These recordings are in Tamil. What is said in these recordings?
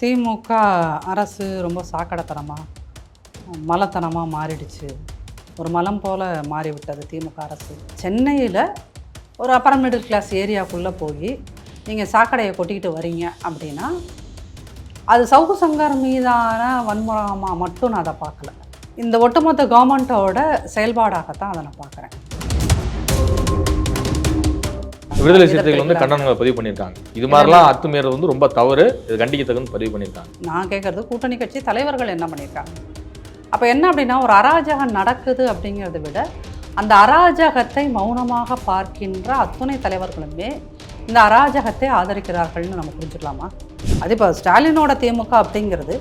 திமுக அரசு ரொம்ப சாக்கடைத்தனமாக மலத்தனமாக மாறிடுச்சு. ஒரு மலம் போல் மாறிவிட்டது திமுக அரசு. சென்னையில் ஒரு அப்பர் மிடில் கிளாஸ் ஏரியாக்குள்ளே போய் நீங்கள் சாக்கடையை கொட்டிக்கிட்டு வரீங்க அப்படின்னா அது சவுக்கு சங்கர் மீதான வன்முறமாக மட்டும் நான் அதை பார்க்கல. இந்த ஒட்டுமொத்த கவர்மெண்ட்டோட செயல்பாடாகத்தான் அதை நான் பார்க்குறேன். விடுதலை சிறுத்தைகள் வந்து கண்டனங்களை பதிவு பண்ணியிருக்காங்க. இது மாதிரிலாம் அத்துமீறது வந்து ரொம்ப தவறு. இது கண்டிக்கத்தக்கன்னு பதிவு பண்ணியிருக்காங்க. நான் கேட்குறது கூட்டணி கட்சி தலைவர்கள் என்ன பண்ணியிருக்காங்க? அப்போ என்ன அப்படின்னா ஒரு அராஜகம் நடக்குது அப்படிங்கிறத விட அந்த அராஜகத்தை மௌனமாக பார்க்கின்ற அத்துணை தலைவர்களுமே இந்த அராஜகத்தை ஆதரிக்கிறார்கள்னு நம்ம புரிஞ்சுக்கலாமா? அது இப்போ ஸ்டாலினோட திமுக அப்படிங்கிறது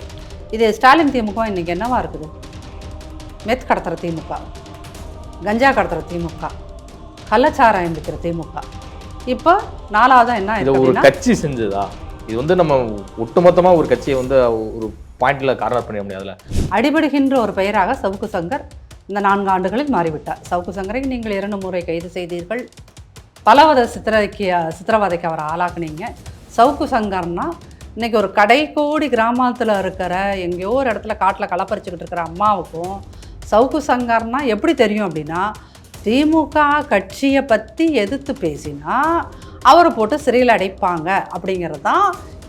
இது ஸ்டாலின் திமுக இன்னைக்கு என்னவா இருக்குது? மெத் கடத்துகிற திமுக கஞ்சா கடத்துகிற திமுக கள்ளச்சாராயம் விற்கிற திமுக. இப்போ நாலாவதாக என்ன இதை ஒரு கட்சி செஞ்சதா? இது வந்து நம்ம ஒட்டுமொத்தமா ஒரு கட்சியை வந்து ஒரு பாயிண்ட்ல கார்னர் பண்ணிட முடியாதுல்ல? அடிபடுகின்ற ஒரு பெயராக சவுக்கு சங்கர் இந்த நான்கு ஆண்டுகளில் மாறிவிட்டார். சவுக்கு சங்கரை நீங்கள் இரண்டு முறை கைது செய்தீர்கள். பலவித சித்திரைக்கு சித்திரவதைக்கு அவரை ஆளாக்குனீங்க. சவுக்கு சங்கர்னா இன்னைக்கு ஒரு கடைக்கோடி கிராமத்தில் இருக்கிற எங்கேயோ ஒரு இடத்துல காட்டில் களப்பறிச்சுக்கிட்டு இருக்கிற அம்மாவுக்கும் சவுக்கு சங்கர்னா எப்படி தெரியும் அப்படின்னா திமுக கட்சியை பற்றி எதிர்த்து பேசினா அவரை போட்டு சிறையில் அடைப்பாங்க அப்படிங்கிறது தான்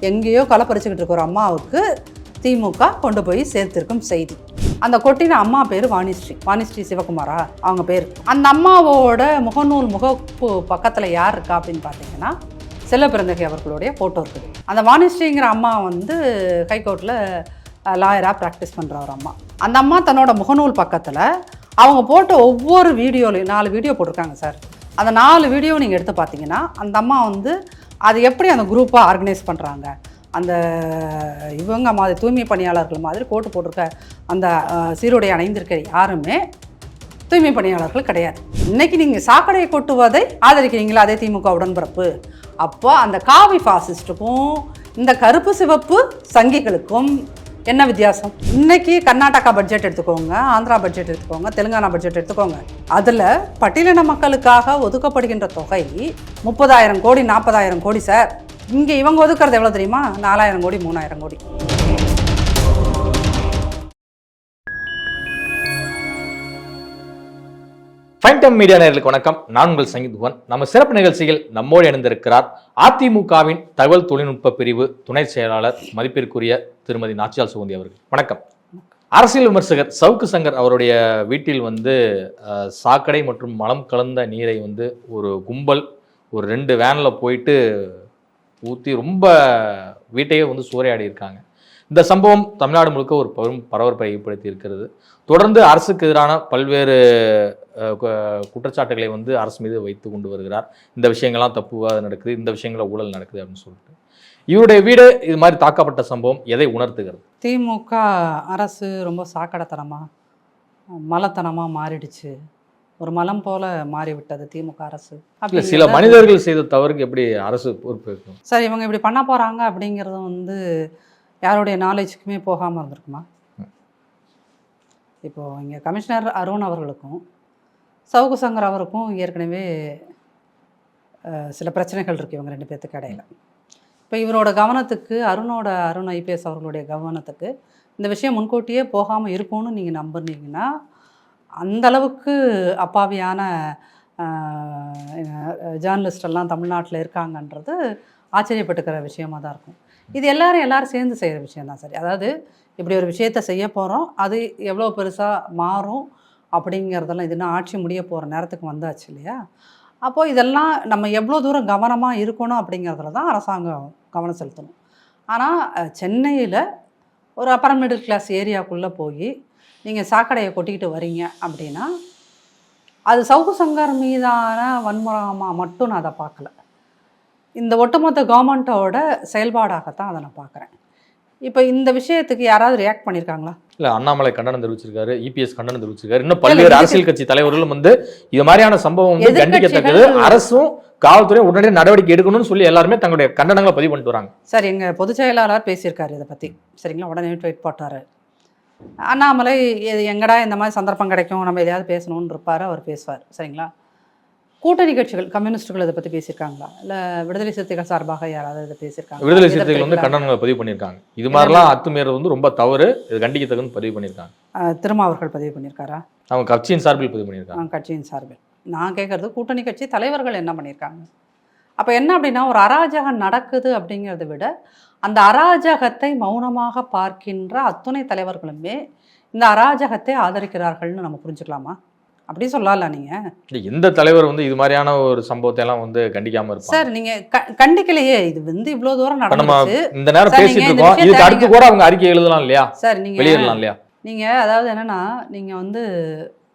எங்கேயோ களப்பறிச்சுக்கிட்டு இருக்கிற அம்மாவுக்கு திமுக கொண்டு போய் சேர்த்திருக்கும் செய்தி. அந்த கொட்டின அம்மா பேர் வாணிஸ்ரீ. வாணிஸ்ரீ சிவகுமாரா அவங்க பேர். அந்த அம்மாவோட முகநூல் முகப்பு பக்கத்தில் யார் இருக்கா அப்படின்னு பார்த்தீங்கன்னா செல்லப்பிறந்தகை அவர்களுடைய ஃபோட்டோ இருக்குது. அந்த வாணிஸ்ரீங்கிற அம்மா வந்து ஹைகோர்ட்டில் லாயராக ப்ராக்டிஸ் பண்ணுற ஒரு அம்மா. அந்த அம்மா தன்னோட முகநூல் பக்கத்தில் அவங்க போட்ட ஒவ்வொரு வீடியோலையும் நாலு வீடியோ போட்டிருக்காங்க சார் அந்த நாலு வீடியோ நீங்கள் எடுத்து பார்த்தீங்கன்னா அந்த அம்மா வந்து அது எப்படி அந்த குரூப்பாக ஆர்கனைஸ் பண்ணுறாங்க அந்த இவங்க மாதிரி தூய்மை பணியாளர்கள் மாதிரி கோட்டு போட்டிருக்க அந்த சீருடை அணைந்திருக்க யாருமே தூய்மை பணியாளர்கள் கிடையாது. இன்றைக்கி நீங்கள் சாக்கடையை கொட்டுவதை ஆதரிக்கிறீங்களா? அதே திமுக உடன்பிறப்பு. அப்போ அந்த காவி ஃபாசிஸ்ட்டுக்கும் இந்த கருப்பு சிவப்பு சங்கிகளுக்கும் என்ன வித்தியாசம்? இன்னைக்கு கர்நாடகா பட்ஜெட் எடுத்துக்கோங்க ஆந்திரா பட்ஜெட் எடுத்துக்கோங்க தெலுங்கானா பட்ஜெட் எடுத்துக்கோங்க. அதில் பட்டியலின மக்களுக்காக ஒதுக்கப்படுகின்ற தொகை முப்பதாயிரம் கோடி நாற்பதாயிரம் கோடி சார் இங்கே இவங்க ஒதுக்குறது எவ்வளோ தெரியுமா? நாலாயிரம் கோடி மூணாயிரம் கோடி. ஃபைன் டைம் மீடியா நேர்களுக்கு வணக்கம். நான் உங்கள் சங்கீதுவன் நம்ம சிறப்பு நிகழ்ச்சியில் நம்மோடு இணைந்திருக்கிறார் அதிமுகவின் தகவல் தொழில்நுட்ப பிரிவு துணை செயலாளர் மதிப்பிற்குரிய திருமதி நாச்சியால் சுகந்தி அவர்கள். வணக்கம். அரசியல் விமர்சகர் சவுக்கு சங்கர் அவருடைய வீட்டில் வந்து சாக்கடை மற்றும் மலம் கலந்த நீரை வந்து ஒரு கும்பல் ஒரு ரெண்டு வேனில் போயிட்டு ஊற்றி ரொம்ப வீட்டையே வந்து சூறையாடி இருக்காங்க இந்த சம்பவம் தமிழ்நாடு முழுக்க ஒரு பெரும் பரபரப்பை ஏற்படுத்தி இருக்கிறது தொடர்ந்து அரசுக்கு எதிரான பல்வேறு குற்றச்சாட்டுகளை வந்து அரசு மீது வைத்து கொண்டு வருகிறார். இந்த விஷயங்கள்லாம் தப்புவாக நடக்குது இந்த விஷயங்கள ஊழல் நடக்குது அப்படின்னு சொல்லிட்டு. இவருடைய வீடு இது மாதிரி தாக்கப்பட்ட சம்பவம் எதை உணர்த்துகிறது? திமுக அரசு ரொம்ப சாக்கடைத்தனமாக மலத்தனமாக மாறிடுச்சு. ஒரு மலம் போல மாறிவிட்டது திமுக அரசு. சில மனிதர்கள் செய்த தவறுக்கு எப்படி அரசு பொறுப்பேற்கும் சரி இவங்க இப்படி பண்ண போகிறாங்க அப்படிங்கிறது வந்து யாருடைய நாலேஜுக்குமே போகாமல் இருந்திருக்குமா? இப்போது இங்கே கமிஷனர் அருண் அவர்களுக்கும் சவுகு சங்கர் அவருக்கும் ஏற்கனவே சில பிரச்சனைகள் இருக்குது இவங்க ரெண்டு பேர்த்துக்கு இடையில. இப்போ இவரோட கவனத்துக்கு அருணோட அருண் ஐபிஎஸ் அவர்களுடைய கவனத்துக்கு இந்த விஷயம் முன்கூட்டியே போகாமல் இருக்கும்னு நீங்கள் நம்புனீங்கன்னா அந்தளவுக்கு அப்பாவியான ஜேர்னலிஸ்ட் எல்லாம் தமிழ்நாட்டில் இருக்காங்கன்றது ஆச்சரியப்பட்டுக்கிற விஷயமா தான் இருக்கும். இது எல்லாரும் எல்லாரும் சேர்ந்து செய்கிற விஷயம் தான் சரி. அதாவது இப்படி ஒரு விஷயத்த செய்ய போகிறோம் அது எவ்வளோ பெருசாக மாறும். அப்படிங்கிறதெல்லாம் இதுனா ஆட்சி முடிய போகிற நேரத்துக்கு வந்தாச்சு இல்லையா? அப்போது இதெல்லாம் நம்ம எவ்வளோ தூரம் கவனமாக இருக்கணும் அப்படிங்கிறதுல தான் அரசாங்கம் கவனம் செலுத்தணும். ஆனால் சென்னையில் ஒரு அப்பர் மிடில் கிளாஸ் ஏரியாக்குள்ளே போய் நீங்கள் சாக்கடையை கொட்டிக்கிட்டு வரீங்க அப்படின்னா அது சவுக்கு சங்கர் மீதான வன்முறைமாக மட்டும் நான் அதை பார்க்கல. இந்த ஒட்டுமொத்த கவர்மெண்ட்டோட செயல்பாடாகத்தான் அதை நான் பார்க்குறேன். இப்போ இந்த விஷயத்துக்கு யாராவது ரியாக்ட் பண்ணியிருக்காங்களா இல்ல அண்ணாமலை கண்டனம் தெரிவிச்சிருக்காரு இபிஎஸ் கண்டனம் தெரிவிச்சிருக்காரு. இன்னும் பல்வேறு எதிர்க்கட்சி- அரசியல் கட்சி தலைவர்களும் வந்து இது மாதிரியான சம்பவம் வந்து கண்டிக்கத்தக்கது. அரசும் காவல்துறையும் உடனடியாக நடவடிக்கை எடுக்கணும்னு சொல்லி எல்லாருமே தங்களுடைய கண்டனங்களை பதிவு பண்ணிட்டு வராங்க. சார் எங்கள் பொதுச் செயலாளர் பேசியிருக்காரு இதை பற்றி சரிங்களா? உடனே ட்வீட் போட்டார். அண்ணாமலை எங்கடா இந்த மாதிரி சந்தர்ப்பம் கிடைக்கும்? நம்ம எதையாவது பேசணும்னு இருப்பார் அவர் பேசுவார். சரிங்களா? கூட்டணி கட்சிகள் கம்யூனிஸ்டுகள் இதை பற்றி பேசியிருக்காங்களா? இல்லை விடுதலை சிறுத்தைகள் சார்பாக யாராவது இதை பேசியிருக்காங்க விடுதலை சிறுத்தைகள் வந்து கண்டனங்களை பதிவு பண்ணியிருக்காங்க. இது மாதிரிலாம் அத்துமீறது வந்து ரொம்ப தவறு. இது கண்டிக்கத்தக்கன்னு பதிவு பண்ணியிருக்காங்க. திருமாவர்கள் பதிவு பண்ணியிருக்காரா? அவங்க கட்சியின் சார்பில் பதிவு பண்ணியிருக்காங்க. கட்சியின் சார்பில். நான் கேட்குறது கூட்டணி கட்சி தலைவர்கள் என்ன பண்ணியிருக்காங்க? அப்போ என்ன அப்படின்னா ஒரு அராஜகம் நடக்குது அப்படிங்கிறத விட அந்த அராஜகத்தை மௌனமாக பார்க்கின்ற அத்துணை தலைவர்களுமே இந்த அராஜகத்தை ஆதரிக்கிறார்கள்னு நம்ம புரிஞ்சுக்கலாமா? அப்படி சொல்லலாம் நீங்கள் எந்த தலைவர் வந்து இது மாதிரியான ஒரு சம்பவத்தை எல்லாம் வந்து கண்டிக்காம இருப்பாங்க. சார் நீங்கள் க கண்டிக்கலையே. இது வந்து இவ்வளோ தூரம் நடந்துச்சு இந்த நேரம் பேசிட்டு நீங்க இருக்கோம். இதுக்கு அடுத்து நீங்க- கூட அவங்க அறிக்கை எழுதலாம் இல்லையா? சார் நீங்கள் வெளியிடலாம் இல்லையா? நீங்கள் அதாவது என்னென்னா நீங்கள் வந்து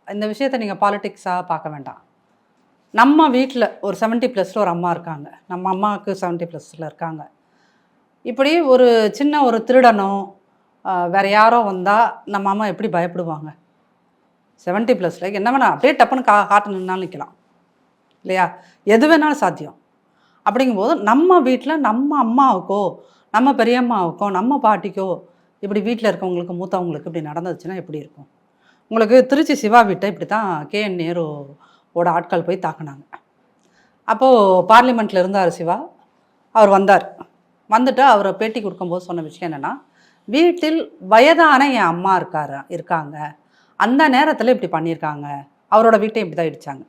இந்த விஷயத்தை நீங்கள் பாலிடிக்ஸாக பார்க்க வேண்டாம். நம்ம வீட்டில் ஒரு 70 ப்ளஸில் ஒரு அம்மா இருக்காங்க. நம்ம அம்மாவுக்கு 70 ப்ளஸில் இருக்காங்க. இப்படி ஒரு சின்ன ஒரு திருடனோ வேற யாரோ வந்தால் நம்ம அம்மா எப்படி பயப்படுவாங்க? 70 ப்ளஸில் என்ன வேணால் அப்படியே டப்புன்னு கா காட்டு நின்னாலும் நிற்கலாம் இல்லையா? எது வேணாலும் சாத்தியம். அப்படிங்கும்போது நம்ம வீட்டில் நம்ம அம்மாவுக்கோ நம்ம பெரியம்மாவுக்கோ நம்ம பாட்டிக்கோ இப்படி வீட்டில் இருக்கவங்களுக்கு மூத்தவங்களுக்கு இப்படி நடந்துச்சுன்னா எப்படி இருக்கும்? உங்களுக்கு திருச்சி சிவா வீட்டை இப்படி தான் கே. என். நேருவோட ஆட்கள் போய் தாக்குனாங்க. அப்போது பார்லிமெண்ட்டில் இருந்தார் சிவா. அவர் வந்தார். வந்துட்டு அவரை பேட்டி கொடுக்கும்போது சொன்ன விஷயம் என்னென்னா வீட்டில் வயதான என் அம்மா இருக்கார் இருக்காங்க. அந்த நேரத்தில் இப்படி பண்ணியிருக்காங்க. அவரோட வீட்டை இப்படி தான் இடித்தாங்க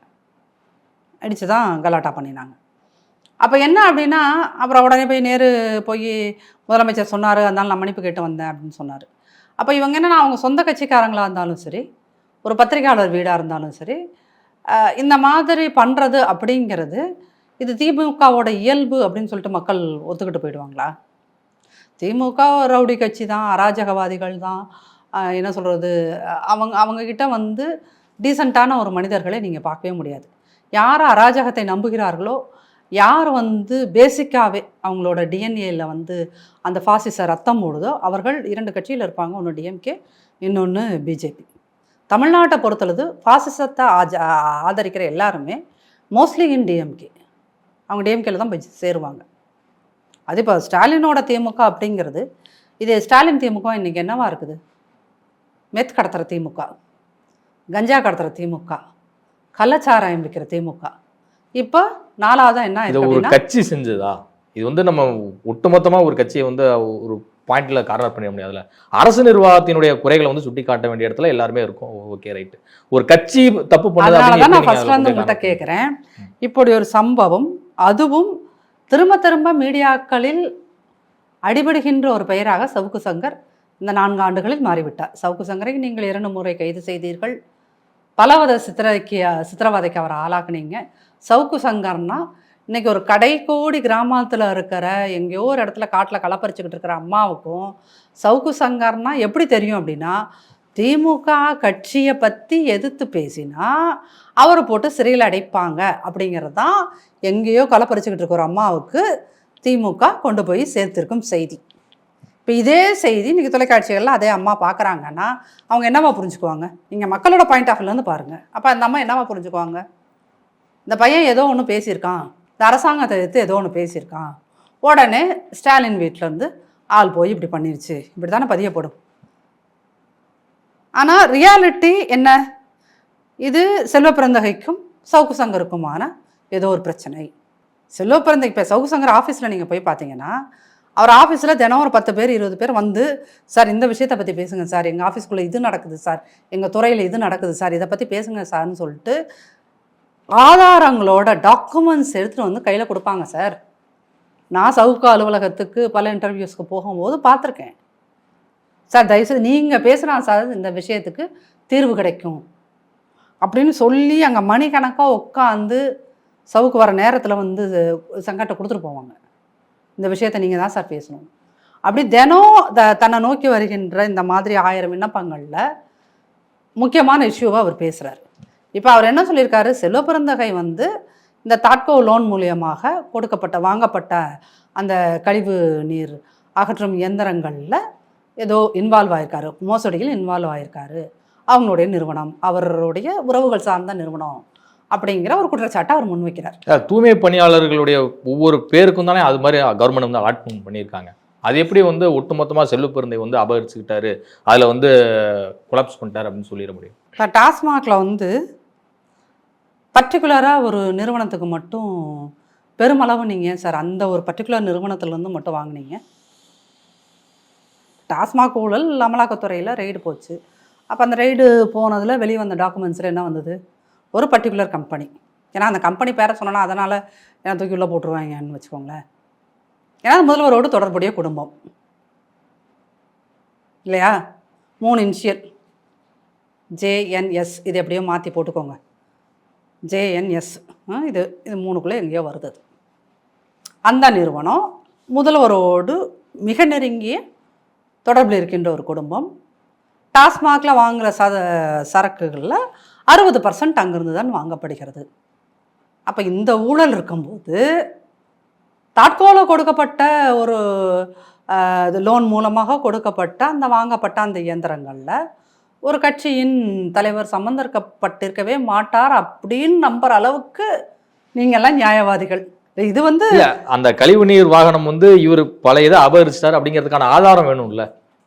அடித்து தான் கலாட்டா பண்ணினாங்க. அப்போ என்ன அப்படின்னா அப்புறம் உடனே போய் நேரு போய் முதலமைச்சர் சொன்னார் அதனால நான் மன்னிப்பு கேட்டு வந்தேன் அப்படின்னு சொன்னார். அப்போ இவங்க என்னென்னா அவங்க சொந்த கட்சிக்காரங்களாக இருந்தாலும் சரி ஒரு பத்திரிகையாளர் வீடாக இருந்தாலும் சரி இந்த மாதிரி பண்ணுறது அப்படிங்கிறது இது திமுகவோட இயல்பு அப்படின்னு சொல்லிட்டு மக்கள் ஒத்துக்கிட்டு போயிடுவாங்களா? திமுக ரவுடி கட்சி தான் அராஜகவாதிகள் தான் என்ன சொல்கிறது அவங்க அவங்கக்கிட்ட வந்து டீசெண்டான ஒரு மனிதர்களை நீங்கள் பார்க்கவே முடியாது. யார் அராஜகத்தை நம்புகிறார்களோ யார் வந்து பேசிக்காகவே அவங்களோட டிஎன்ஏயில் வந்து அந்த பாசிச ரத்தம் ஓடுதோ அவர்கள் இரண்டு கட்சியில் இருப்பாங்க ஒன்று டிஎம்கே இன்னொன்று பிஜேபி தமிழ்நாட்டை பொறுத்தளவு ஃபாசிசத்தை ஆஜ ஆதரிக்கிற எல்லாருமே மோஸ்ட்லி இன் டிஎம்கே அவங்க டிஎம்கேல தான் போய் சேருவாங்க. அது இப்போ ஸ்டாலினோட திமுக அப்படிங்கிறது இது ஸ்டாலின் திமுக இன்னைக்கு என்னவா இருக்குது? மெத் கடத்துகிற திமுக கஞ்சா கடத்துகிற திமுக கள்ளச்சாராயம் விற்கிற திமுக. இப்போ நாலாவதா என்ன இதை ஒரு கட்சி செஞ்சதா? இது வந்து நம்ம ஒட்டுமொத்தமா ஒரு கட்சியை வந்து ஒரு பாயிண்ட்ல கார்னர் பண்ண முடியாதுல்ல அரசு நிர்வாகத்தினுடைய குறைகளை வந்து சுட்டி காட்ட வேண்டிய இடத்துல எல்லாருமே இருக்கும். ஓகே ரைட் ஒரு கட்சி தப்பு பண்ணுது அதனால அப்படின்னு தான் நான் நீங்க வந்து உங்கள்கிட்ட கேட்குறேன் இப்படி ஒரு சம்பவம் அதுவும் திரும்ப திரும்ப மீடியாக்களில் அடிபடுகின்ற ஒரு பெயராக சவுக்கு சங்கர் இந்த நான்கு ஆண்டுகளில் மாறிவிட்டார். சவுக்கு சங்கரை நீங்கள் இரண்டு முறை கைது செய்தீர்கள். பலவித சித்திரைக்கு சித்திரவதைக்கு அவரை ஆளாக்குனீங்க. சவுக்கு சங்கர்னா இன்னைக்கு ஒரு கடைக்கோடி கிராமத்தில் இருக்கிற எங்கேயோ ஒரு இடத்துல காட்டில் களப்பறிச்சுக்கிட்டு இருக்கிற அம்மாவுக்கும் சவுக்கு சங்கர்னா எப்படி தெரியும் அப்படின்னா திமுக கட்சியை பற்றி எதிர்த்து பேசினா அவரை போட்டு சிறையில் அடைப்பாங்க அப்படிங்கிறது தான் எங்கேயோ களப்பறிச்சுக்கிட்டு இருக்கிற அம்மாவுக்கு திமுக கொண்டு போய் சேர்த்திருக்கும் செய்தி. இப்போ இதே செய்தி இன்றைக்கி தொலைக்காட்சிகளில் அதே அம்மா பார்க்குறாங்கன்னா அவங்க என்னம்மா புரிஞ்சுக்குவாங்க? நீங்கள் மக்களோட பாயிண்ட் ஆஃப் வியூலேருந்து பாருங்கள் அப்போ அந்த அம்மா என்னம்மா புரிஞ்சுக்குவாங்க? இந்த பையன் ஏதோ ஒன்று பேசியிருக்கான். இந்த அரசாங்கத்தை எதிர்த்து ஏதோ ஒன்று பேசியிருக்கான். உடனே ஸ்டாலின் வீட்டிலேருந்து ஆள் போய் இப்படி பண்ணிருச்சு. இப்படி தானே பதியப்படும் ஆனால் ரியாலிட்டி என்ன? இது செல்வ பிறந்தகைக்கும் சவுக்கு சங்கருக்குமான ஏதோ ஒரு பிரச்சனை. செல்வ பிறந்தகை இப்போ சவுக்கு சங்கர் ஆஃபீஸில் நீங்கள் போய் பார்த்தீங்கன்னா அவர் ஆஃபீஸில் தினம் ஒரு பத்து பேர் இருபது பேர் வந்து சார் இந்த விஷயத்தை பற்றி பேசுங்க சார். எங்கள் ஆஃபீஸ்க்குள்ளே இது நடக்குது சார். எங்கள் துறையில் இது நடக்குது சார். இதை பற்றி பேசுங்க சார்னு சொல்லிட்டு ஆதாரங்களோட டாக்குமெண்ட்ஸ் எடுத்துகிட்டு வந்து கையில் கொடுப்பாங்க சார். நான் சவுக்கு அலுவலகத்துக்கு பல இன்டர்வியூஸ்க்கு போகும்போது பார்த்துருக்கேன். சார் தயவுசெய்து நீங்கள் பேசுகிறான் சார் இந்த விஷயத்துக்கு தீர்வு கிடைக்கும். அப்படின்னு சொல்லி அங்கே மணிக்கணக்காக உட்காந்து சவுக்கு வர நேரத்தில் வந்து சங்கட்டை கொடுத்துட்டு போவாங்க. இந்த விஷயத்தை நீங்கள் தான் சார் பேசணும். அப்படி தினம் த தன்னை நோக்கி வருகின்ற இந்த மாதிரி ஆயிரம் விண்ணப்பங்களில் முக்கியமான இஷ்யூவை அவர் பேசுகிறார் இப்போ அவர் என்ன சொல்லியிருக்காரு? செல்வ பிறந்தகை வந்து இந்த தாட்கோ லோன் மூலியமாக கொடுக்கப்பட்ட வாங்கப்பட்ட அந்த கழிவு நீர் அகற்றும் இயந்திரங்களில் ஏதோ இன்வால்வ் ஆயிருக்காரு. மோசடியில் இன்வால்வ் ஆயிருக்காரு. அவங்களுடைய நிறுவனம் அவருடைய உறவுகள் சார்ந்த நிறுவனம். அப்படிங்கிற ஒரு குற்றச்சாட்டை அவர் முன்வைக்கிறார் தூய்மை பணியாளர்களுடைய ஒவ்வொரு பேருக்கும் தானே அது மாதிரி கவர்மெண்ட் வந்து அலாட்மெண்ட் பண்ணியிருக்காங்க. அது எப்படி வந்து ஒட்டுமொத்தமா செல்வ பெருந்தை வந்து அபகரிச்சுக்கிட்டாரு அதுல வந்து கொலாப்ஸ் பண்ணிட்டாரு அப்படின்னு சொல்லிட முடியும்? இப்போ டாஸ்மாகில் வந்து பர்டிகுலராக ஒரு நிறுவனத்துக்கு மட்டும் பெருமளவு நீங்கள் சார் அந்த ஒரு பர்டிகுலர் நிறுவனத்துலேருந்து மட்டும் வாங்குனீங்க. டாஸ்மாக் ஊழல் அமலாக்கத்துறையில் ரெய்டு போச்சு. அப்போ அந்த ரெய்டு போனதில் வெளியே வந்த டாக்குமெண்ட்ஸில் என்ன வந்தது? ஒரு பர்டிகுலர் கம்பெனி ஏன்னா அந்த கம்பெனி பேரை சொன்னோன்னா அதனால் ஏன்னா தூக்கி உள்ளே போட்டுருவாங்கன்னு வச்சுக்கோங்களேன். ஏன்னா அது முதல்வரோடு தொடர்புடைய குடும்பம். இல்லையா? மூணு இன்ஷியல் ஜேஎன்எஸ் இது எப்படியோ மாற்றி போட்டுக்கோங்க. ஜேஎன்எஸ் இது இது மூணுக்குள்ளே எங்கேயோ வருது அந்த நிறுவனம் முதல்வரோடு மிக நெருங்கிய தொடர்பில் இருக்கின்ற ஒரு குடும்பம். டாஸ்மாகில் வாங்குகிற சத சரக்குகளில் அறுபது பர்சன்ட் அங்கிருந்து தான் வாங்கப்படுகிறது. அப்போ இந்த ஊழல் இருக்கும்போது தாட்கோல கொடுக்கப்பட்ட ஒரு இது லோன் மூலமாக கொடுக்கப்பட்ட அந்த வாங்கப்பட்ட அந்த இயந்திரங்களில் ஒரு கட்சியின் தலைவர் சம்பந்தப்பட்டிருக்கவே மாட்டார் அப்படின்னு நம்புற அளவுக்கு நீங்கள்லாம் நியாயவாதிகள். இது வந்து அந்த கழிவு நீர் வாகனம் வந்து இவர் பழைய இதை அபகரிச்சிட்டார் அப்படிங்கிறதுக்கான ஆதாரம் வேணும்ல.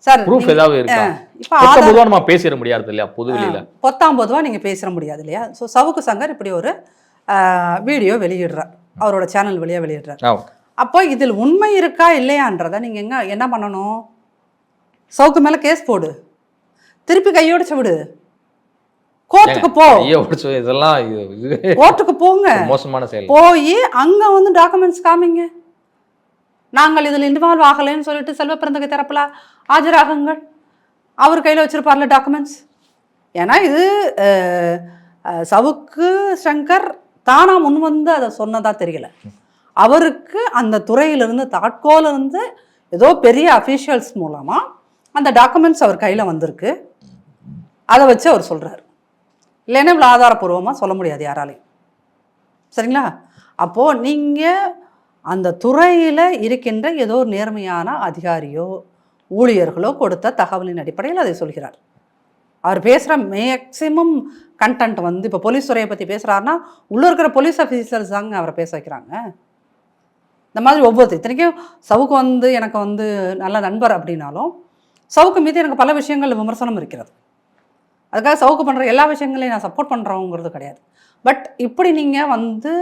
சார் ப்ரூஃப் ஏதாவது இருக்கா? இப்போ பொத்த பொதுவா நம்ம பேசிட முடியாது இல்லையா? பொது வெளியில பொத்தாம் பொதுவாக நீங்கள் பேசிட முடியாது இல்லையா? ஸோ சவுக்கு சங்கர் இப்படி ஒரு வீடியோ வெளியிடுறார். அவரோட சேனல் வழியாக வெளியிடுறார். அப்போ இதில் உண்மை இருக்கா இல்லையான்றதை நீங்கள் எங்க என்ன பண்ணணும்? சவுக்கு மேலே கேஸ் போடு. திருப்பி கையோடிச்சு விடு. கோர்ட்டுக்கு போ. இதெல்லாம் இது- இது கோர்ட்டுக்கு போங்க. மோசமான செயல். போய் அங்கே வந்து டாக்குமெண்ட்ஸ் காமிங்க. நாங்கள் இதில் இன்வால்வ் ஆகலைன்னு சொல்லிட்டு செல்வ பிறந்தகை தரப்புல ஆஜராகுங்கள். அவர் கையில் வச்சிருப்பார்ல டாக்குமெண்ட்ஸ் ஏன்னா இது சவுக்கு சங்கர் தானாக முன் வந்து அதை சொன்னதாக தெரியல. அவருக்கு அந்த துறையிலிருந்து தாட்கோலேருந்து ஏதோ பெரிய அஃபீஷியல்ஸ் மூலமாக அந்த டாக்குமெண்ட்ஸ் அவர் கையில் வந்திருக்கு. அதை வச்சு அவர் சொல்கிறார் இல்லைன்னா இவ்வளோ ஆதாரப்பூர்வமாக சொல்ல முடியாது யாராலையும். சரிங்களா? அப்போது நீங்கள் அந்த துறையில் இருக்கின்ற ஏதோ ஒரு நேர்மையான அதிகாரியோ ஊழியர்களோ கொடுத்த தகவலின் அடிப்படையில் அதை சொல்கிறார். அவர் பேசுகிற மேக்சிமம் கண்டென்ட் வந்து இப்போ போலீஸ் துறையை பற்றி பேசுகிறாருன்னா உள்ளே இருக்கிற போலீஸ் ஆஃபீஸர்ஸ் தாங்க அவரை பேச வைக்கிறாங்க. இந்த மாதிரி ஒவ்வொரு இத்தனைக்கும் சவுக்கு வந்து எனக்கு வந்து நல்ல நண்பர் அப்படின்னாலும் சவுக்கு மீது எனக்கு பல விஷயங்கள் விமர்சனம் இருக்கிறது. அதுக்காக சவுக்கு பண்ணுற எல்லா விஷயங்களையும் நான் சப்போர்ட் பண்ணுறோங்கிறது கிடையாது. பட் இப்படி நீங்கள் வந்து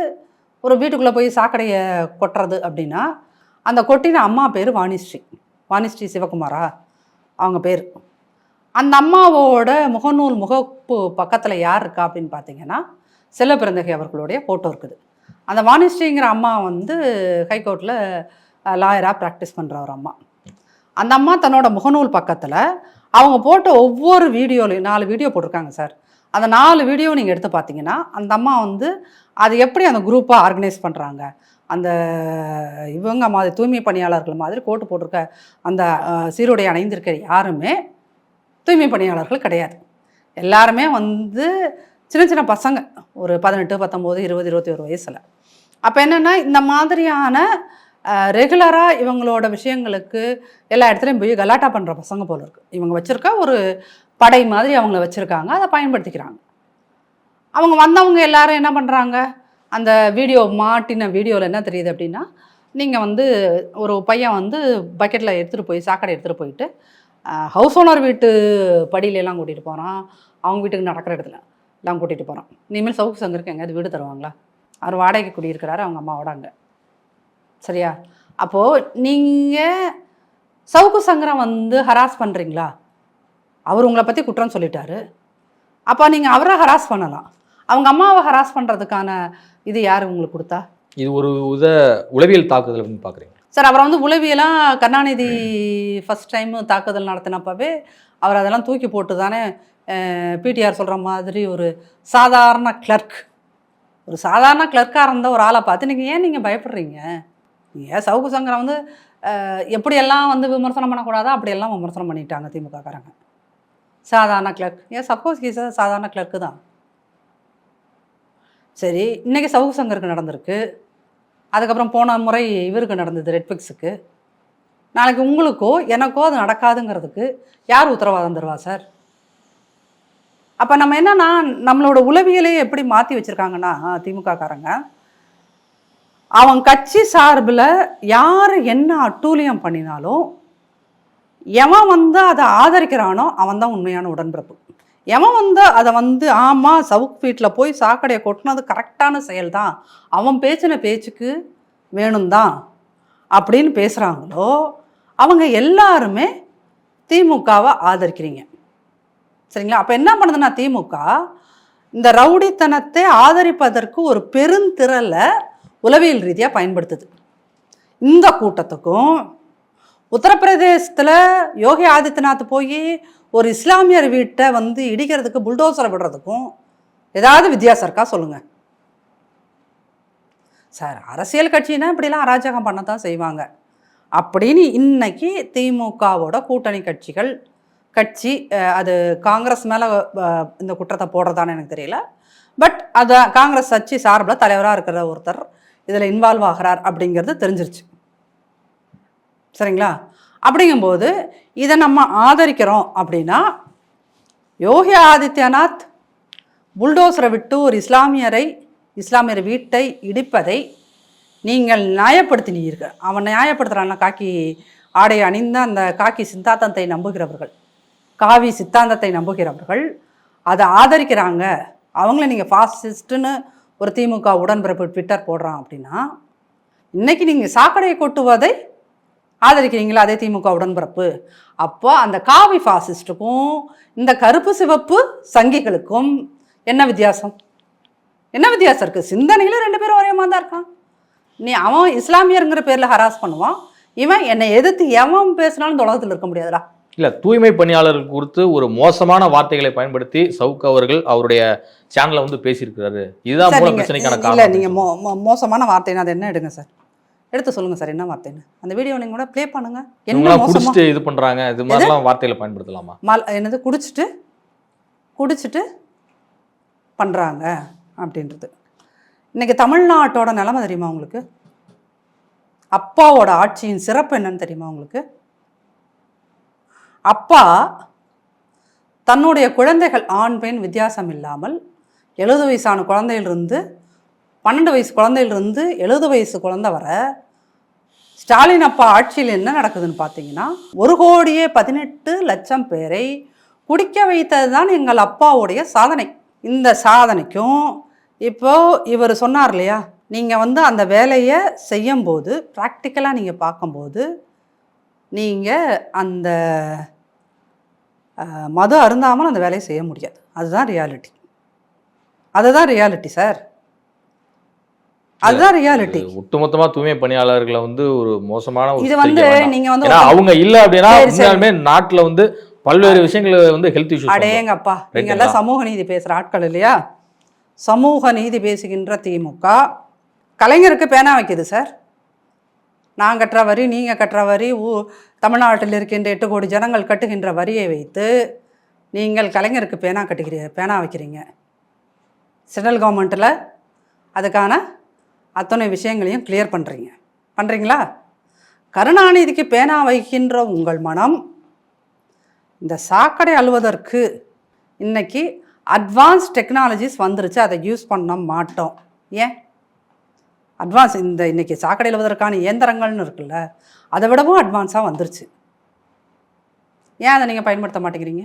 ஒரு வீட்டுக்குள்ளே போய் சாக்கடையை கொட்டுறது அப்படின்னா அந்த கொட்டின அம்மா பேர் வாணிஸ்ரீ. வாணிஸ்ரீ சிவகுமாரா? அவங்க பேர். அந்த அம்மாவோட முகநூல் முகப்பு பக்கத்தில் யார் இருக்கா அப்படின்னு பார்த்தீங்கன்னா செல்லப்பிறந்தகை அவர்களுடைய ஃபோட்டோ இருக்குது. அந்த வாணிஸ்ரீங்கிற அம்மா வந்து ஹைகோர்ட்டில் லாயராக ப்ராக்டிஸ் பண்ணுற ஒரு அம்மா. அந்த அம்மா தன்னோட முகநூல் பக்கத்தில் அவங்க போட்ட ஒவ்வொரு வீடியோலையும் நாலு வீடியோ போட்டிருக்காங்க சார். அந்த நாலு வீடியோ நீங்கள் எடுத்து பார்த்தீங்கன்னா அந்த அம்மா வந்து அது எப்படி அந்த குரூப்பாக ஆர்கனைஸ் பண்ணுறாங்க அந்த இவங்க மாதிரி தூய்மை பணியாளர்கள் மாதிரி கோட்டு போட்டிருக்க அந்த சீருடை அணிந்திருக்க யாருமே தூய்மை பணியாளர்கள் கிடையாது. எல்லாருமே வந்து சின்ன சின்ன பசங்க ஒரு பதினெட்டு பத்தொம்போது இருபது இருபத்தி ஒரு வயசில். அப்போ என்னென்னா இந்த மாதிரியான ரெகுலராக இவங்களோட விஷயங்களுக்கு எல்லா இடத்துலையும் போய் கலாட்டா பண்ணுற பசங்க போல இருக்குது இவங்க வச்சுருக்க ஒரு படை மாதிரி அவங்கள வச்சுருக்காங்க அதை பயன்படுத்திக்கிறாங்க. அவங்க வந்தவங்க எல்லாரும் என்ன பண்ணுறாங்க அந்த வீடியோ மாட்டின வீடியோவில் என்ன தெரியுது அப்படின்னா நீங்கள் வந்து ஒரு பையன் வந்து பக்கெட்டில் எடுத்துகிட்டு போய் சாக்கடை எடுத்துகிட்டு போயிட்டு ஹவுஸ் ஓனர் வீட்டு படியிலெல்லாம் கூட்டிகிட்டு போகிறான் அவங்க வீட்டுக்கு நடக்கிற இடத்துல எல்லாம் கூட்டிகிட்டு போகிறான் இனிமேல் சவுக்கு சங்கருக்கு எங்கேயாவது வீடு தருவாங்களா? அவர் வாடகைக்கு குடியிருக்கிறாரு அவங்க அம்மாவோட அங்கே. சரியா? அப்போது நீங்கள் சவுக்கு சங்கரம் வந்து ஹராஸ் பண்ணுறீங்களா அவர் உங்களை பற்றி குற்றம் சொல்லிட்டாரு. அப்போ நீங்கள் அவரை ஹராஸ் பண்ணலாம். அவங்க அம்மாவை ஹராஸ் பண்ணுறதுக்கான இது யார் உங்களுக்கு கொடுத்தா? இது ஒரு உத உளவியல் தாக்குதல் அப்படின்னு பாக்குறீங்க. சார் அவரை வந்து உளவியலாக கருணாநிதி ஃபஸ்ட் டைம் தாக்குதல் நடத்தினப்பவே அவர் அதெல்லாம் தூக்கி போட்டு தானே பிடிஆர் சொல்கிற மாதிரி ஒரு சாதாரண கிளர்க் ஒரு சாதாரண கிளர்க்காக இருந்த ஒரு ஆளை பார்த்து நீங்கள் ஏன் நீங்கள் பயப்படுறீங்க? நீங்கள் சவுக்கு சங்கரம் வந்து எப்படியெல்லாம் வந்து விமர்சனம் பண்ணக்கூடாதோ அப்படியெல்லாம் விமர்சனம் பண்ணிட்டாங்க திமுக காரங்க சாதாரண கிளர்க் ஏன் சப்போஸ் கீஸ் சாதாரண கிளர்க்கு தான். சரி இன்றைக்கி சவுக்கு சங்கருக்கு நடந்திருக்கு. அதுக்கப்புறம் போன முறை இவருக்கு நடந்தது ரெட்பிக்ஸுக்கு நாளைக்கு உங்களுக்கோ எனக்கோ அது நடக்காதுங்கிறதுக்கு யார் உத்தரவாதம் தருவா சார்? அப்போ நம்ம என்னன்னா நம்மளோட உளவியலையே எப்படி மாற்றி வச்சுருக்காங்கன்னா திமுக காரங்க அவன் கட்சி சார்பில் யார் என்ன அட்டூழியம் பண்ணினாலும் எவன் வந்து அதை ஆதரிக்கிறானோ அவன் தான் உண்மையான உடன்பிறப்பு. எவன் வந்து அதை வந்து ஆமாம் சவுக்கு வீட்டில் போய் சாக்கடையை கொட்டினது கரெக்டான செயல் தான் அவன் பேச்சின பேச்சுக்கு வேணும் தான் அப்படின்னு பேசுகிறாங்களோ அவங்க எல்லாருமே திமுகவை ஆதரிக்கிறீங்க. சரிங்களா? அப்போ என்ன பண்ணுதுன்னா திமுக இந்த ரவுடித்தனத்தை ஆதரிப்பதற்கு ஒரு பெருந்திரலை உளவியல் ரீதியாக பயன்படுத்துது. இந்த கூட்டத்துக்கும் உத்தரப்பிரதேசத்தில் யோகி ஆதித்யநாத் போய் ஒரு இஸ்லாமியர் வீட்டை வந்து இடிக்கிறதுக்கு புல்டோசரை விடுறதுக்கும் ஏதாவது வித்தியாசம் இருக்கா சொல்லுங்கள் சார் அரசியல் கட்சினா இப்படிலாம் அராஜகம் பண்ண தான் செய்வாங்க. அப்படின்னு இன்னைக்கு திமுகவோட கூட்டணி கட்சிகள் கட்சி அது காங்கிரஸ் மேலே இந்த குற்றத்தை போடுறதான்னு எனக்கு தெரியல. பட் அதை காங்கிரஸ் கட்சி சார்பில் தலைவராக இருக்கிற ஒருத்தர் இதில் இன்வால்வ் ஆகிறார் அப்படிங்கிறது தெரிஞ்சிருச்சு. சரிங்களா? அப்படிங்கும்போது இதை நம்ம ஆதரிக்கிறோம் அப்படின்னா யோகி ஆதித்யநாத் புல்டோசரை விட்டு ஒரு இஸ்லாமியரை இஸ்லாமியர் வீட்டை இடிப்பதை நீங்கள் நியாயப்படுத்தினீர்கள். அவன் நியாயப்படுத்துகிறான் காக்கி ஆடை அணிந்த அந்த காக்கி சித்தாந்தத்தை நம்புகிறவர்கள் காவி சித்தாந்தத்தை நம்புகிறவர்கள் அதை ஆதரிக்கிறாங்க. அவங்கள நீங்கள் ஃபாசிஸ்ட்டுன்னு ஒரு திமுக உடன்பிறப்பு ட்விட்டர் போடுறான் அப்படின்னா இன்றைக்கி நீங்கள் சாக்கடையை கொட்டுவதை ஆதரிக்கிறீங்களா? அதே திமுக உடன்பிறப்பு. அப்போ அந்த காவி ஃபாசிஸ்ட்டுக்கும் இந்த கருப்பு சிவப்பு சங்கிகளுக்கும் என்ன வித்தியாசம்? என்ன வித்தியாசம் இருக்குது சிந்தனையில் ரெண்டு பேரும் ஒரே மாதிரி தான் இருக்கான். நீ அவன் இஸ்லாமியருங்கிற பேரில் ஹராஸ் பண்ணுவான். இவன் என்னை எதிர்த்து எவன் பேசினாலும் இந்த உலகத்தில் இருக்க முடியாதுடா. இல்ல தூய்மை பணியாளர்கள் குறித்து ஒரு மோசமான வார்த்தைகளை பயன்படுத்தி சவுக் அவர்கள் அவருடைய சேனல்ல வந்து பேசியிருக்கிறாரு. இதுதான் மூல பிரச்சனைக்கான காரணம். நீங்க மோ மோ- மோசமான வார்த்தைன்னா அது என்ன எடுங்க சார்? எடுத்து சொல்லுங்க சார் என்ன வார்த்தைன்னு. அந்த வீடியோ நீங்க கூட ப்ளே பண்ணுங்க. என்ன குடிச்சிட்டு இது பண்றாங்க இது மாதிரிலாம் வார்த்தைகளை பயன்படுத்தலாமா? மல் என்னது குடிச்சிட்டு குடிச்சிட்டு பண்றாங்க அப்படின்றது. இன்னைக்கு தமிழ்நாட்டோட நிலைமை தெரியுமா உங்களுக்கு? அப்பாவோட ஆட்சியின் சிறப்பு என்னன்னு தெரியுமா உங்களுக்கு? அப்பா தன்னுடைய குழந்தைகள் ஆண் பெண் வித்தியாசம் இல்லாமல் எழுபது வயசான குழந்தையிலிருந்து பன்னெண்டு வயசு குழந்தையிலிருந்து எழுபது வயசு குழந்தை வர ஸ்டாலின் அப்பா ஆட்சியில் என்ன நடக்குதுன்னு பார்த்தீங்கன்னா ஒரு கோடியே பதினெட்டு லட்சம் பேரை குடிக்க வைத்தது தான் எங்கள் அப்பாவுடைய சாதனை. இந்த சாதனைக்கும் இப்போது இவர் சொன்னார் இல்லையா நீங்கள் வந்து அந்த வேலையை செய்யும்போது ப்ராக்டிக்கலாக நீங்கள் பார்க்கும்போது நீங்கள் அந்த மது அருந்தாமல் அந்த வேலையை செய்ய முடியாது. அதுதான் ரியாலிட்டி அதுதான் ரியாலிட்டி சார் அதுதான் ரியாலிட்டி ஒட்டுமொத்தமா தூய்மை பணியாளர்களை வந்து ஒரு மோசமான இது வந்து. நீங்க வந்து அவங்க இல்ல அப்படின்னா. உண்மையாலுமே நாட்டுல வந்து பல்வேறு விஷயங்கள் வந்து ஹெல்த் இஷ்யூஸ் அடேங்கப்பா நீங்க எல்லாம் சமூக நீதி பேசுற ஆட்கள் இல்லையா? சமூக நீதி பேசுகின்ற திமுக. கலைஞருக்கு பேனா வைக்குது சார். நான் கட்டுற வரி நீங்கள் கட்டுற வரி ஊ தமிழ்நாட்டில் இருக்கின்ற எட்டு கோடி ஜனங்கள் கட்டுகின்ற வரியை வைத்து நீங்கள் கலைஞருக்கு பேனா கட்டுகிறீ பேனா வைக்கிறீங்க. சென்ட்ரல் கவர்மெண்ட்டில் அதுக்கான அத்தனை விஷயங்களையும் கிளியர் பண்ணுறீங்க பண்ணுறீங்களா கருணாநிதிக்கு பேனா வைக்கின்ற உங்கள் மனம் இந்த சாக்கடை அழுவதற்கு இன்னைக்கு அட்வான்ஸ் டெக்னாலஜிஸ் வந்துருச்சு. அதை யூஸ் பண்ண மாட்டோம். ஏன்? அட்வான்ஸ் இந்த இன்னைக்கு சாக்கடை அழுவதற்கான இயந்திரங்கள்னு இருக்குல்ல அதை விடவும் அட்வான்ஸாக வந்துருச்சு. ஏன் அதை நீங்கள் பயன்படுத்த மாட்டேங்கிறீங்க?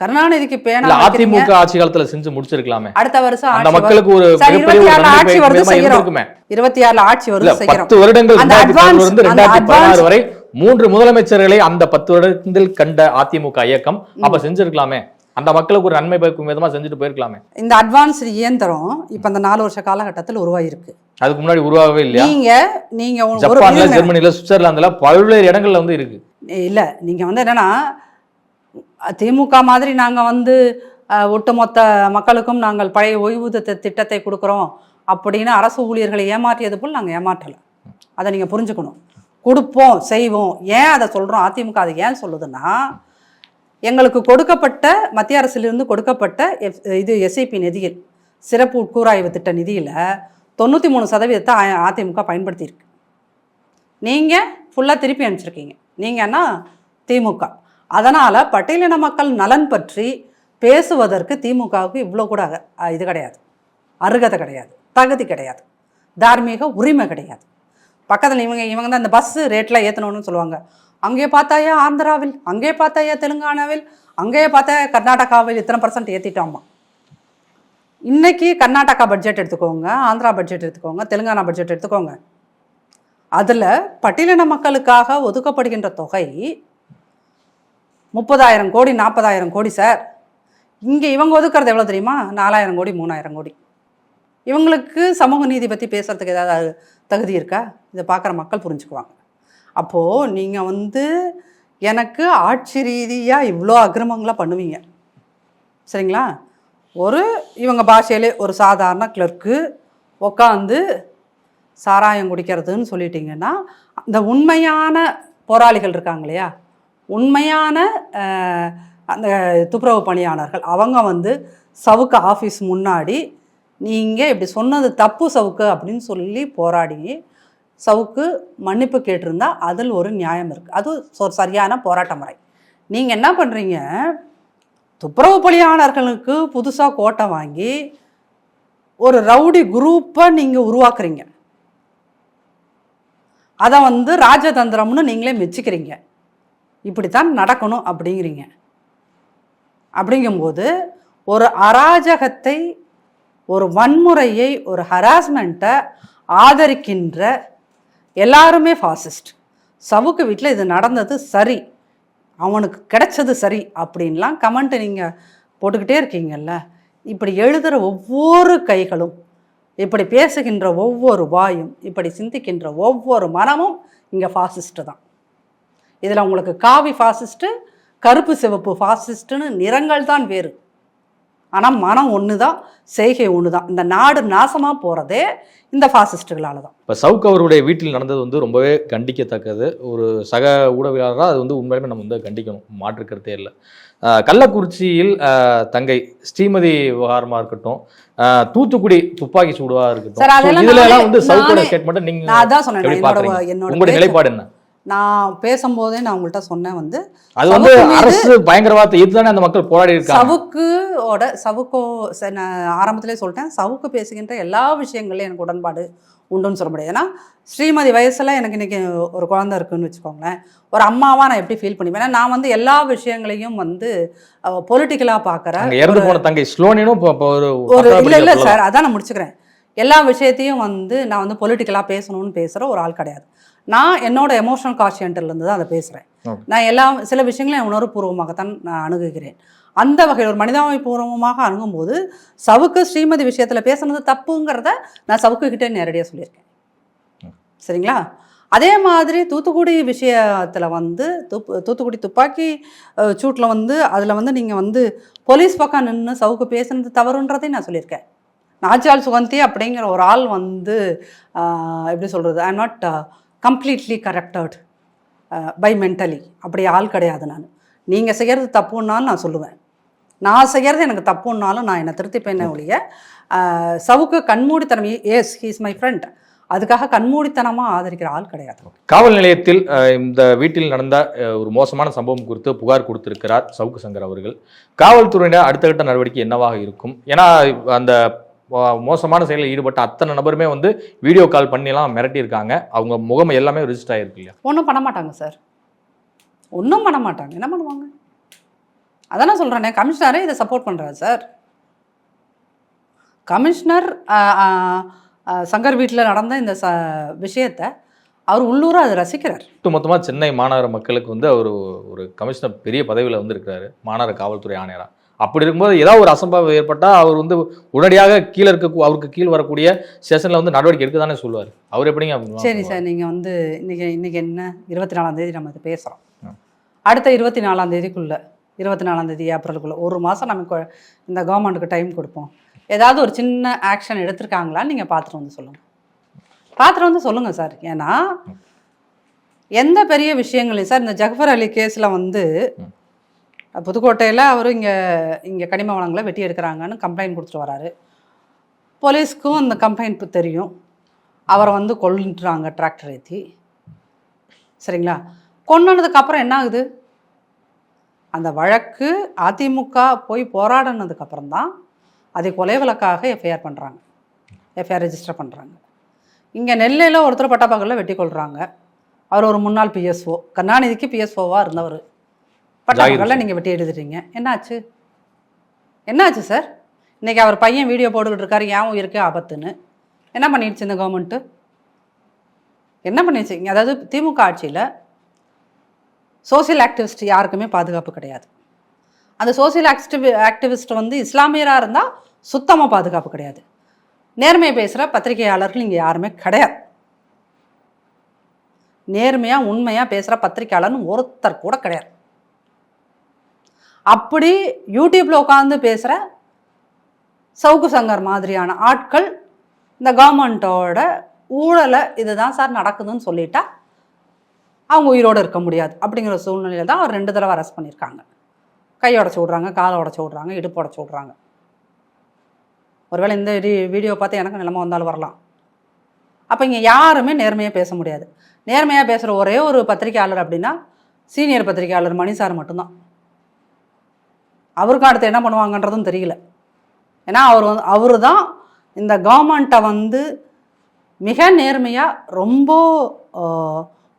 கருணாநிதிக்கு பேனா. அதிமுக ஆட்சி காலத்துல செஞ்சு முடிச்சிருக்கலாமே. அடுத்த வருஷம் அந்த. மக்களுக்கு ஒரு இருபத்தி ஆறுல ஆட்சி வருது இருந்திருக்குமே. இருபத்தி ஆறுல ஆட்சி வருது பத்து வருடங்கள் அந்த இருந்து அந்த ரெண்டாயிரத்தி பதினாறு வரை மூன்று முதலமைச்சர்களை அந்த பத்து வருடத்தில் கண்ட அதிமுக இயக்கம் அப்ப செஞ்சிருக்கலாமே. அந்த மக்களுக்கு ஒரு நன்மை பயக்கும் விதமா செஞ்சுட்டு போயிருக்கலாமே. இந்த அட்வான்ஸ்டு இயந்திரம் இப்போ இந்த நாலு வருஷ காலகட்டத்தில் உருவாகிருக்கு அதுக்கு முன்னாடி உருவாகவே இல்லையா? நீங்க நீங்க ஜப்பான்ல. ஜெர்மனில சுவிட்சர்லாந்துல பல்வேறு இடங்கள்ல வந்து இருக்கு. இல்ல நீங்க வந்து என்னன்னா திமுக மாதிரி நாங்கள் வந்து ஒட்டுமொத்த மக்களுக்கும் நாங்கள் பழைய ஓய்வூதிய திட்டத்தை கொடுக்குறோம் அப்படின்னு அரசு ஊழியர்களை ஏமாற்றியது போல் நாங்கள் ஏமாற்றலை. அதை நீங்கள் புரிஞ்சுக்கணும். கொடுப்போம் செய்வோம். ஏன் அதை சொல்கிறோம் அதிமுக அதை ஏன் சொல்லுதுன்னா எங்களுக்கு கொடுக்கப்பட்ட மத்திய அரசிலிருந்து கொடுக்கப்பட்ட எஃப் இது எஸ்ஐபி நிதியில் சிறப்பு உட்கூராய்வு திட்ட நிதியில் தொண்ணூற்றி மூணு சதவீதத்தை அதிமுக பயன்படுத்தியிருக்கு. நீங்கள் ஃபுல்லாக திருப்பி அனுப்பிச்சிருக்கீங்க. நீங்கன்னா திமுக. அதனால் பட்டியலின மக்கள் நலன் பற்றி பேசுவதற்கு திமுகவுக்கு இவ்வளோ கூட இது கிடையாது. அருகதை கிடையாது. தகுதி கிடையாது. தார்மீக உரிமை கிடையாது. பக்கத்தில் இவங்க இவங்க தான் இந்த பஸ்ஸு ரேட்டில் ஏற்றணும்னு சொல்லுவாங்க. அங்கே பார்த்தாயா ஆந்திராவில்? அங்கே பார்த்தாயா தெலுங்கானாவில்? அங்கேயே பார்த்தா கர்நாடகாவில்? இத்தனை பர்சன்ட் ஏற்றிட்டோமா இன்றைக்கி கர்நாடகா பட்ஜெட் எடுத்துக்கோங்க ஆந்திரா பட்ஜெட் எடுத்துக்கோங்க தெலுங்கானா பட்ஜெட் எடுத்துக்கோங்க. அதில் பட்டியலின மக்களுக்காக ஒதுக்கப்படுகின்ற தொகை முப்பதாயிரம் கோடி நாற்பதாயிரம் கோடி சார். இங்கே இவங்க ஒதுக்குறது எவ்வளோ தெரியுமா? நாலாயிரம் கோடி மூணாயிரம் கோடி. இவங்களுக்கு சமூக நீதி பற்றி பேசுகிறதுக்கு ஏதாவது தகுதி இருக்கா? இதை பார்க்குற மக்கள் புரிஞ்சுக்குவாங்க. அப்போது நீங்கள் வந்து எனக்கு ஆட்சி ரீதியாக இவ்வளோ அக்கிரமங்களாக பண்ணுவீங்க. சரிங்களா? ஒரு இவங்க பாஷையிலே ஒரு சாதாரண கிளர்க்கு உட்காந்து சாராயம் குடிக்கிறதுன்னு சொல்லிட்டிங்கன்னா அந்த உண்மையான போராளிகள் இருக்காங்க இல்லையா? உண்மையான அந்த துப்புரவு பணியாளர்கள். அவங்க வந்து சவுக்கு ஆஃபீஸ் முன்னாடி நீங்கள் இப்படி சொன்னது தப்பு சவுக்கு அப்படின்னு சொல்லி போராடி சவுக்கு மன்னிப்பு கேட்டிருந்தா அதில் ஒரு நியாயம் இருக்குது அது சரியான போராட்ட முறை. நீங்கள் என்ன பண்ணுறீங்க துப்புரவு பணியாளர்களுக்கு புதுசாக கோட்டை வாங்கி ஒரு ரவுடி குரூப்பை நீங்கள் உருவாக்குறீங்க. அதை வந்து ராஜதந்திரம்னு நீங்களே மெச்சிக்கிறீங்க. இப்படித்தான் நடக்கணும் அப்படிங்கிறீங்க. அப்படிங்கும்போது ஒரு அராஜகத்தை ஒரு வன்முறையை ஒரு ஹராஸ்மெண்ட்டை ஆதரிக்கின்ற எல்லாருமே ஃபாசிஸ்ட் சவுக்கு வீட்டில் இது நடந்தது சரி அவனுக்கு கிடைச்சது சரி அப்படின்லாம் கமெண்ட்டு நீங்கள் போட்டுக்கிட்டே இருக்கீங்கல்ல. இப்படி எழுதுகிற ஒவ்வொரு கைகளும் இப்படி பேசுகின்ற ஒவ்வொரு வாயும் இப்படி சிந்திக்கின்ற ஒவ்வொரு மனமும் இங்கே ஃபாசிஸ்ட்டு தான். இதில் உங்களுக்கு காவி ஃபாசிஸ்ட்டு கருப்பு சிவப்பு ஃபாசிஸ்ட்டுன்னு நிறங்கள் தான் வேறு. ஆனால் மனம் ஒன்று தான் செய்கை ஒன்று தான் இந்த நாடு நாசமாக போகிறதே இந்த ஃபாசிஸ்ட்டுகளால் தான். இப்போ சவுக் அவருடைய வீட்டில் நடந்தது வந்து ரொம்பவே கண்டிக்கத்தக்கது. ஒரு சக ஊடகவியலாளராக அது வந்து உண்மையுமே நம்ம வந்து கண்டிக்கணும். மாற்றுக்கிறதே இல்லை. கள்ளக்குறிச்சியில் தங்கை ஸ்ரீமதி விவகாரமா இருக்கட்டும் தூத்துக்குடி துப்பாக்கி சூடுவா இருக்கட்டும். இதுல எல்லாம் வந்து சவுக்கோட ஸ்டேட்மெண்ட் நீங்க நான் அதான் சொன்னேன் என்னோட நிலைப்பாடு என்ன? நான் பேசும்போதே நான் உங்கள்கிட்ட சொன்னேன் வந்து அது வந்து அரசு பயங்கரவாதத்தை எதிர்த்து தானே அந்த மக்கள் போராடி இருக்காங்க சவுக்குவோட சவுக்கோ நான் ஆரம்பத்திலே சொல்லிட்டேன் சவுக்கு பேசுகின்ற எல்லா விஷயங்கள்லையும் எனக்கு உடன்பாடு உண்டுன்னு சொல்ல முடியாது. ஏன்னா ஸ்ரீமதி வயசில் எனக்கு இன்னைக்கு ஒரு குழந்தை இருக்குன்னு வச்சுக்கோங்களேன். ஒரு அம்மாவாக நான் எப்படி ஃபீல் பண்ணிப்பேன் ஏன்னா நான் வந்து எல்லா விஷயங்களையும் வந்து பொலிட்டிக்கலாக பார்க்குறேன் அங்க இறந்து போன தங்கை ஸ்லோனினும் ஒரு இல்லை இல்லை சார் அதான் நான் முடிச்சுக்கிறேன். எல்லா விஷயத்தையும் வந்து நான் வந்து பொலிட்டிக்கலாக பேசணும்னு பேசுகிற ஒரு ஆள் கிடையாது. நான் என்னோட எமோஷனல் கான்ஷியன்ட்லேருந்து தான் அதை பேசுகிறேன் Okay. நான் எல்லா சில விஷயங்களை உணர்வுபூர்வமாகத்தான் நான் அணுகுகிறேன். அந்த வகையில் ஒரு மனிதாபிபூர்வமாக அணுகும்போது சவுக்கு ஸ்ரீமதி விஷயத்தில் பேசுனது தப்புங்கிறத நான் சவுக்கு கிட்டே நேரடியாக சொல்லியிருக்கேன். சரிங்களா? அதே மாதிரி தூத்துக்குடி விஷயத்தில் வந்து துப் தூத்துக்குடி துப்பாக்கி சூட்டில் வந்து அதில் வந்து நீங்கள் வந்து போலீஸ் பக்கம் நின்று சவுக்கு பேசுனது தவறுன்றதையும் நான் சொல்லியிருக்கேன். நாச்சியால் சுகந்தி அப்படிங்கிற ஒரு ஆள் வந்து எப்படி சொல்கிறது I not completely corrected by mentally அப்படி ஆள் கிடையாது நான். நீங்கள் செய்கிறது தப்புன்னாலும் நான் சொல்லுவேன். நான் செய்கிறது எனக்கு தப்புன்னாலும் நான் என்னை திருத்திப்பேன் ஒழிய சவுக்கு கண்மூடித்தனம் எஸ் ஹீஸ் மை ஃப்ரெண்ட் அதுக்காக கண்மூடித்தனமாக ஆதரிக்கிற ஆள் கிடையாது. காவல் நிலையத்தில் இந்த வீட்டில் நடந்த ஒரு மோசமான சம்பவம் குறித்து புகார் கொடுத்திருக்கிறார் சவுக்கு சங்கர் அவர்கள். காவல்துறையினர் அடுத்த கட்ட நடவடிக்கை என்னவாக இருக்கும்? ஏன்னா அந்த மோசமான செயலில் ஈடுபட்ட அத்தனை நபருமே வந்து வீடியோ கால் பண்ணிலாம் மிரட்டியிருக்காங்க. அவங்க முகம் எல்லாமே ரிஜிஸ்டர் ஆயிருக்கு இல்லையா? ஒன்றும் பண்ண மாட்டாங்க சார். ஒன்றும் பண்ண மாட்டாங்க. என்ன பண்ணுவாங்க? அதான் சொல்கிறேனே கமிஷனரே இதை சப்போர்ட் பண்ணுறாரு சார். கமிஷனர் சங்கர் வீட்டில் நடந்த இந்த ச விஷயத்தை அவர் உள்ளூர அதை ரசிக்கிறார். ஒட்டு மொத்தமாக சென்னை மாநகர மக்களுக்கு வந்து அவர் ஒரு கமிஷனர் பெரிய பதவியில் வந்து இருக்கிறாரு மாநகர காவல்துறை ஆணையரா. அப்படி இருக்கும்போது ஏதாவது ஒரு அசம்பாவிதம் ஏற்பட்டால் அவர் வந்து உடனடியாக கீழே இருக்க அவருக்கு கீழ் வரக்கூடிய ஸ்டேஷனில் வந்து நடவடிக்கை எடுக்க தானே சொல்லுவார். அவர் எப்படிங்க சரி சார் நீங்கள் வந்து இன்னைக்கு இன்னைக்கு என்ன? இருபத்தி நாலாம் தேதி நம்ம இதை பேசுகிறோம். அடுத்த இருபத்தி நாலாம் தேதிக்குள்ளே இருபத்தி நாலாம் தேதி ஏப்ரலுக்குள்ளே ஒரு மாதம் நமக்கு இந்த கவர்மெண்ட்டுக்கு டைம் கொடுப்போம். ஏதாவது ஒரு சின்ன ஆக்ஷன் எடுத்திருக்காங்களான்னு நீங்கள் பார்த்துட்டு வந்து சொல்லுங்கள் பார்த்துட்டு வந்து சொல்லுங்கள் சார். ஏன்னா எந்த பெரிய விஷயங்களையும் சார் இந்த ஜஃபர் அலி கேஸில் வந்து. புதுக்கோட்டையில் அவர் இங்கே இங்கே கனிம வளங்களை வெட்டி எடுக்கிறாங்கன்னு கம்ப்ளைண்ட் கொடுத்துட்டு வராரு. போலீஸ்க்கும் அந்த கம்ப்ளைண்ட் தெரியும். அவரை வந்து கொல்லுன்றாங்க டிராக்டர் ஏற்றி சரிங்களா? கொன்னதுக்கு என்ன ஆகுது? அந்த வழக்கு அதிமுக போய் போராடினதுக்கப்புறம் தான் அதை கொலை வழக்காக எஃப்ஐஆர் பண்ணுறாங்க எஃப்ஐஆர் ரெஜிஸ்டர் பண்ணுறாங்க இங்கே நெல்லையில் ஒருத்தர் பட்டாப்பகலில் வெட்டி கொள்கிறாங்க அவர் ஒரு முன்னாள் பிஎஸ்ஓ கருணாநிதிக்கு பிஎஸ்ஓவாக இருந்தவர். பட்டாக்கல்ல நீங்கள் வெட்டி எடுத்துட்டீங்க. என்னாச்சு? என்னாச்சு சார் இன்னைக்கு அவர் பையன் வீடியோ போட்டுக்கிட்டு இருக்காரு ஏன் உயிருக்கு ஆபத்துன்னு. என்ன பண்ணிடுச்சு இந்த கவர்மெண்ட்டு என்ன பண்ணிடுச்சு? அதாவது திமுக ஆட்சியில் சோசியல் ஆக்டிவிஸ்ட் யாருக்குமே பாதுகாப்பு கிடையாது. அந்த சோசியல் ஆக்டிவி ஆக்டிவிஸ்ட் வந்து இஸ்லாமியராக இருந்தால் சுத்தமாக பாதுகாப்பு கிடையாது. நேர்மையை பேசுகிற பத்திரிகையாளர்கள் இங்கே யாருமே கிடையாது. நேர்மையாக உண்மையாக பேசுகிற பத்திரிகையாளர்னு ஒருத்தர் கூட கிடையாது. அப்படி யூடியூப்பில் உட்காந்து பேசுகிற சவுக்கு சங்கர் மாதிரியான ஆட்கள் இந்த கவர்மெண்ட்டோட ஊழலை இதுதான் சார் நடக்குதுன்னு சொல்லிட்டா அவங்க உயிரோடு இருக்க முடியாது. அப்படிங்கிற சூழ்நிலையில் தான் அவர் ரெண்டு தடவை அரெஸ்ட் பண்ணியிருக்காங்க. கை உடச்சி விட்றாங்க காலை உடச்சி விட்றாங்க இடுப்பு உடச்சி விட்றாங்க. ஒருவேளை இந்த வீடியோ பார்த்து எனக்கு நிலைமை வந்தாலும் வரலாம். அப்போ இங்கே யாருமே நேர்மையாக பேச முடியாது. நேர்மையாக பேசுகிற ஒரே ஒரு பத்திரிக்கையாளர் அப்படின்னா சீனியர் பத்திரிக்கையாளர் மணி சார் மட்டும்தான். அவருக்கு அடுத்து என்ன பண்ணுவாங்கன்றதும் தெரியல. ஏன்னா அவர் வந்து அவர் தான் இந்த கவர்மெண்ட்டை வந்து மிக நேர்மையாக ரொம்ப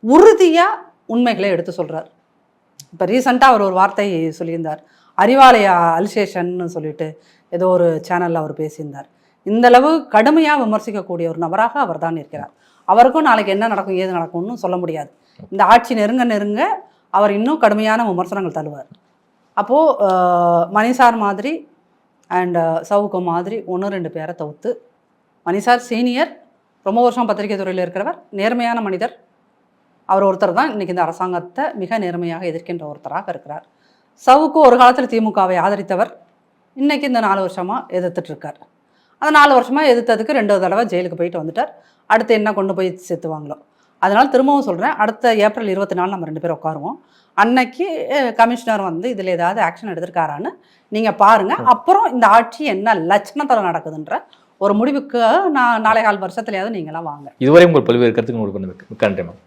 உறுதியாக உண்மைகளை எடுத்து சொல்கிறார் இப்போ ரீசண்டாக அவர் ஒரு வார்த்தை சொல்லியிருந்தார். அறிவாலய அல்சேஷன்னு சொல்லிட்டு ஏதோ ஒரு சேனலில் அவர் பேசியிருந்தார். இந்தளவு கடுமையாக விமர்சிக்கக்கூடிய ஒரு நபராக அவர் தான் இருக்கிறார். அவருக்கும் நாளைக்கு என்ன நடக்கும் ஏது நடக்கும்னு சொல்ல முடியாது. இந்த ஆட்சி நெருங்க நெருங்க அவர் இன்னும் கடுமையான விமர்சனங்கள் தருவார் அப்போது மணிசார் மாதிரி அண்ட் சவுக்கு மாதிரி ஒன்று ரெண்டு பேரை தவிர்த்து மணிசார் சீனியர் ரொம்ப வருஷம் பத்திரிகை துறையில் இருக்கிறவர் நேர்மையான மனிதர். அவர் ஒருத்தர் தான் இன்றைக்கி இந்த அரசாங்கத்தை மிக நேர்மையாக எதிர்க்கின்ற ஒருத்தராக இருக்கிறார். சவுக்கு ஒரு காலத்தில் திமுகவை ஆதரித்தவர். இன்றைக்கி இந்த நாலு வருஷமாக எதிர்த்துட்ருக்கார் அந்த நாலு வருஷமாக எதிர்த்ததுக்கு ரெண்டு தடவை ஜெயிலுக்கு போயிட்டு வந்துட்டார். அடுத்து என்ன கொண்டு போய் சேர்த்துவாங்களோ? அதனால் திரும்பவும் சொல்கிறேன் அடுத்த ஏப்ரல் இருபத்தி நாலு நம்ம ரெண்டு பேரும் உட்காருவோம். அன்னைக்கு கமிஷனர் வந்து இதில் ஏதாவது ஆக்ஷன் எடுத்திருக்காரான்னு நீங்கள் பாருங்கள் அப்புறம் இந்த ஆட்சி என்ன லட்சணத்தில் நடக்குதுன்ற ஒரு முடிவுக்கு நான் நாளை கால் வருஷத்துலையாவது நீங்களாம் வாங்க. இதுவரை உங்கள் பல்வேறு கருத்துக்கு பண்ணதுக்கு மிக்க நன்றி மேம்.